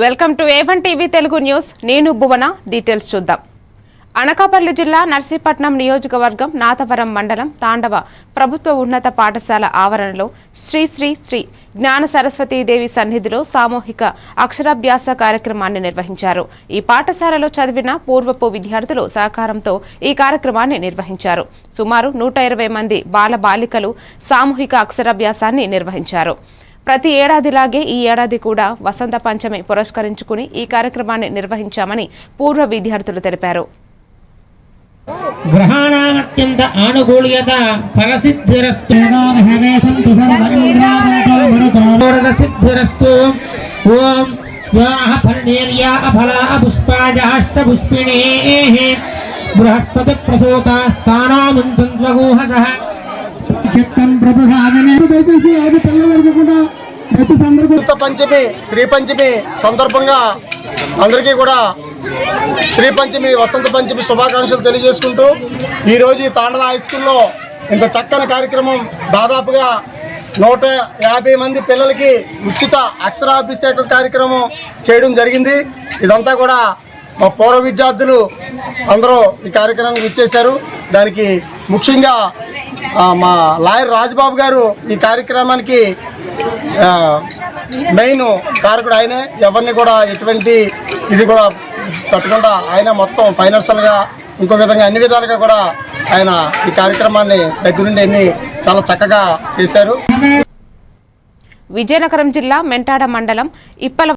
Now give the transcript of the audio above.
Welcome to A one TV Telugu news. నేను Bhuvana details చూద్దాం. అనకాపల్లి జిల్లా నర్సీపట్నం నియోజకవర్గం నాతవరం మండలం తాండవ ప్రభుత్వ ఉన్నత పాఠశాల ఆవరణలో శ్రీ శ్రీ శ్రీ జ్ఞాన సరస్వతీదేవి సన్నిధిలో సామూహిక అక్షరాభ్యాస కార్యక్రమాన్ని నిర్వహించారు. ఈ పాఠశాలలో చదివిన పూర్వపు విద్యార్థులు సహకారంతో ఈ కార్యక్రమాన్ని నిర్వహించారు. సుమారు నూట ఇరవై మంది బాల బాలికలు సామూహిక అక్షరాభ్యాసాన్ని నిర్వహించారు. ప్రతి ఏడాదిలాగే ఈ ఏడాది కూడా వసంత పంచమి పురస్కరించుకుని ఈ కార్యక్రమాన్ని నిర్వహించామని పూర్వ విద్యార్థులు తెలిపారు. ఆనుకూల్యత ఫలసిద్ధిరస్తు. ఓం ఫలనేర్యా అఫలా బృహస్పతి ప్రసూత చిత్తం ప్రసాదనే దయచేసి పిల్లలు ప్రతి పంచమి శ్రీ పంచమి సందర్భంగా అందరికీ కూడా శ్రీ పంచమి వసంత పంచమి శుభాకాంక్షలు తెలియజేసుకుంటూ ఈరోజు ఈ తాండవ హై స్కూల్లో ఇంత చక్కని కార్యక్రమం దాదాపుగా నూట యాభై మంది పిల్లలకి ఉచిత అక్షరాభిషేక కార్యక్రమం చేయడం జరిగింది. ఇదంతా కూడా మా పూర్వ విద్యార్థులు అందరూ ఈ కార్యక్రమానికి ఇచ్చేశారు దానికి ముఖ్యంగా మా లాయర్ రాజబాబు గారు ఈ కార్యక్రమానికి ఆ, మెయిన్ కారకుడు ఆయనే. ఎవరిని కూడా ఎటువంటి ఇది కూడా పెట్టకుండా ఆయన మొత్తం ఫైనాన్షియల్గా ఇంకో విధంగా అన్ని విధాలుగా కూడా ఆయన ఈ కార్యక్రమాన్ని దగ్గరుండి ఎన్ని చాలా చక్కగా చేశారు. విజయనగరం జిల్లా మెంటాడ మండలం ఇప్పల